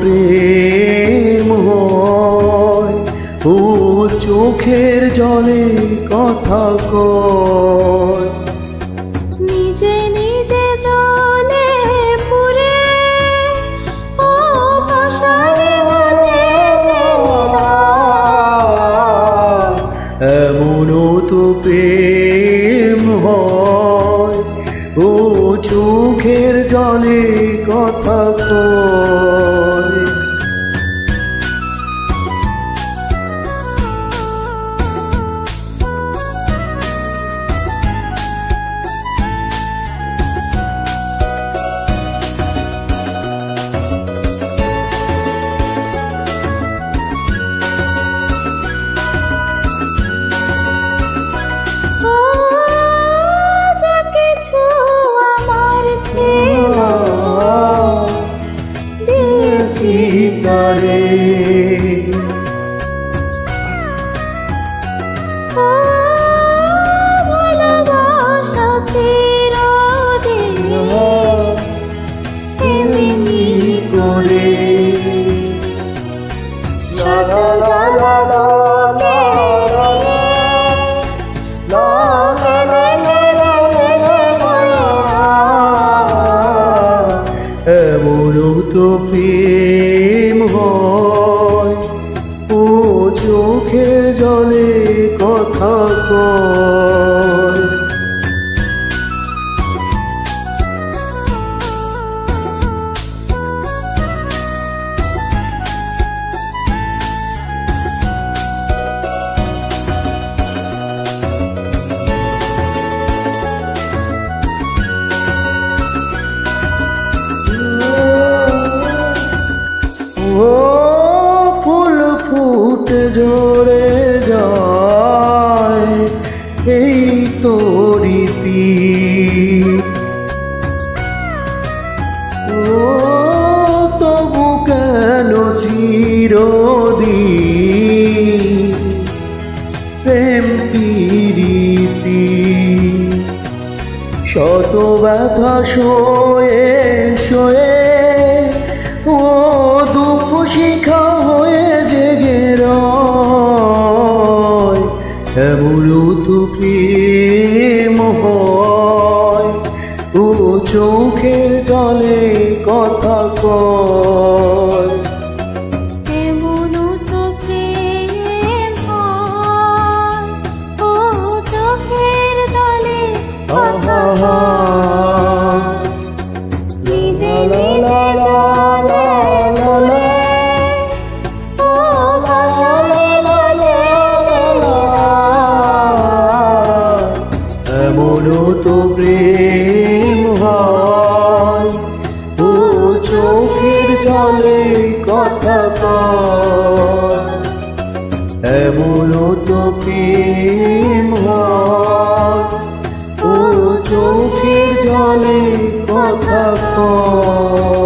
প্রেম হয়। ও চোখের জলে কথা কয়। নিজে নিজে জলে পুরে ও মনে তো প্রেম হয়। ও চোখের জলে কথা কয় তো প্রেম হয়। ও চোখে জলে কথা কয়। ঝরে যায়, এই তো রীতি। ও তবু কেন চিরদিন প্রেম প্রীতি শত ব্যথা শোয়ে শোয়ে প্রেম হয় ও চোখের জলে কথা কয়। Oh, oh, প্রেম এমনও তো প্রেম হয়। ও চোখের জলে কথা কয়। এমনও তো প্রেম হয়। ও চোখের জলে কথা কয়।